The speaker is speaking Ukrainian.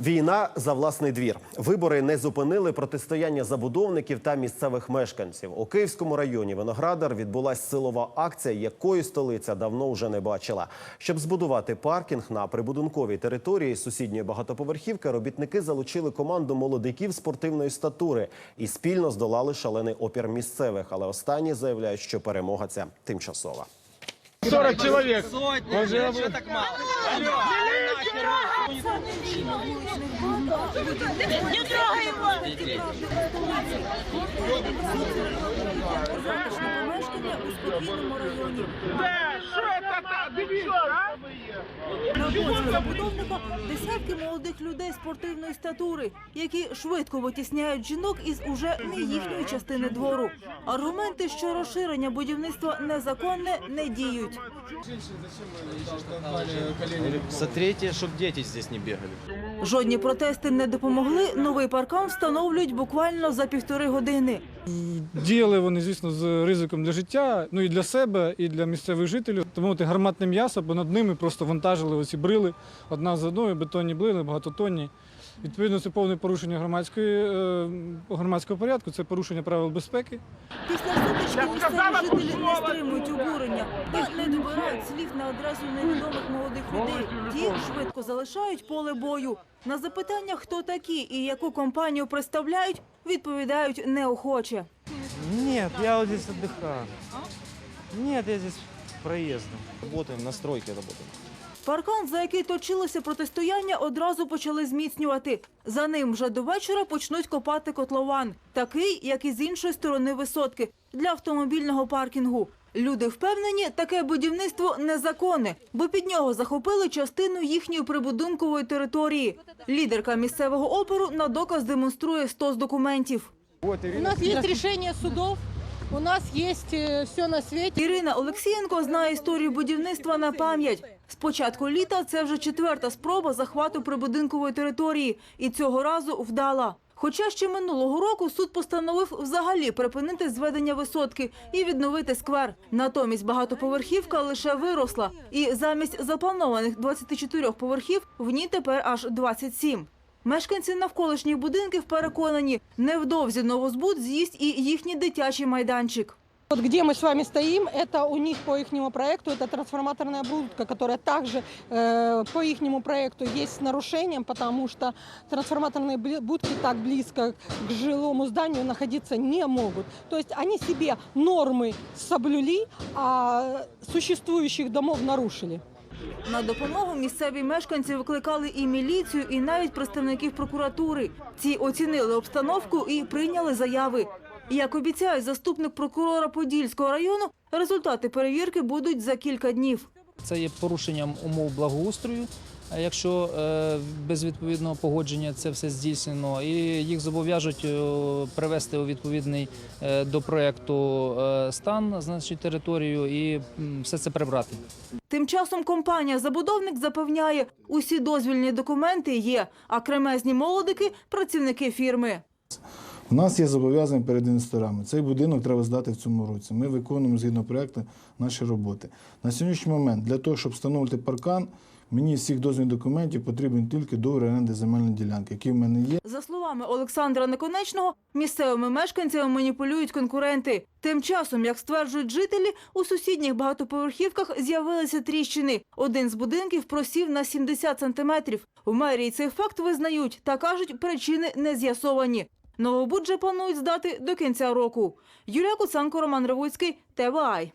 Війна за власний двір. Вибори не зупинили протистояння забудовників та місцевих мешканців. У Київському районі Виноградар відбулася силова акція, якої столиця давно вже не бачила. Щоб збудувати паркінг на прибудинковій території сусідньої багатоповерхівки, робітники залучили команду молодиків спортивної статури і спільно здолали шалений опір місцевих. Але останні заявляють, що перемога ця тимчасова. 40 человек. Сотня, чего так мало? Не трогай его! помешкання у спокійному районі. На вулиці забудовника десятки молодих людей спортивної статури, які швидко витісняють жінок із уже не їхньої частини двору. Аргументи, що розширення будівництва незаконне, не діють. Смотрите, чтобы дети здесь не бегали. Жодні протести не допомогли. Новий паркан встановлюють буквально за півтори години. Діяли вони, звісно, з ризиком для життя, ну і для себе, і для місцевих жителів. Тому те гарматне м'ясо, бо над ними просто вантажили оці брили одна за одною, бетонні блини, багатотонні. Відповідно, це повне порушення громадської, е, громадського порядку, це порушення правил безпеки. Після сутички місцеві жителі не стримують обурення та не добирають слів на адресу невідомих молодих людей. Ті швидко залишають поле бою. На запитання, хто такі і яку компанію представляють, відповідають неохоче. Нет, я вот здесь отдыхаю. Нет, я здесь проездом. Работаем, на стройке работаем. Паркан, за який точилося протистояння, одразу почали зміцнювати. За ним вже до вечора почнуть копати котлован, такий, як і з іншої сторони висотки, для автомобільного паркінгу. Люди впевнені, таке будівництво незаконне, бо під нього захопили частину їхньої прибудинкової території. Лідерка місцевого опору на доказ демонструє стос документів. У нас есть решение судов, у нас есть все на свете. Ірина Олексієнко знає історію будівництва на пам'ять. З початку літа це вже четверта спроба захвату прибудинкової території, і цього разу вдала. Хоча ще минулого року суд постановив взагалі припинити зведення висотки і відновити сквер. Натомість багатоповерхівка лише виросла, і замість запланованих 24 поверхів в ній тепер аж 27. Мешканці навколишніх будинків переконані, невдовзі новозбуд з'їсть і їхній дитячий майданчик. Вот где мы с вами стоим, это у них по их проекту, это трансформаторная будка, которая также э, по их проекту есть с нарушением, потому что трансформаторные бли- будки так близко к жилому зданию находиться не могут. То есть они себе нормы соблюли, а существующих домов нарушили. На допомогу місцеві мешканці викликали і міліцію, і навіть представників прокуратури. Ці оцінили обстановку і прийняли заяви. Як обіцяє заступник прокурора Подільського району, результати перевірки будуть за кілька днів. Це є порушенням умов благоустрою. Якщо е, без відповідного погодження це все здійснено, і їх зобов'яжуть е, привести у відповідний е, до проекту стан, значить територію, і все це прибрати. Тим часом компанія-забудовник запевняє, усі дозвільні документи є, а кремезні молодики – працівники фірми. У нас є зобов'язання перед інвесторами. Цей будинок треба здати в цьому році. Ми виконуємо згідно проекту наші роботи. На сьогоднішній момент для того, щоб встановити паркан, мені з всіх дозвільних документів потрібен тільки договір оренди земельної ділянки, який в мене є. За словами Олександра Наконечного, місцевими мешканцями маніпулюють конкуренти. Тим часом, як стверджують жителі, у сусідніх багатоповерхівках з'явилися тріщини. Один з будинків просів на 70 сантиметрів. В мерії цей факт визнають та кажуть, причини не з'ясовані. Новобуд же планують здати до кінця року. Юлія Куценко, Роман Ревуцький, ТВАЙ.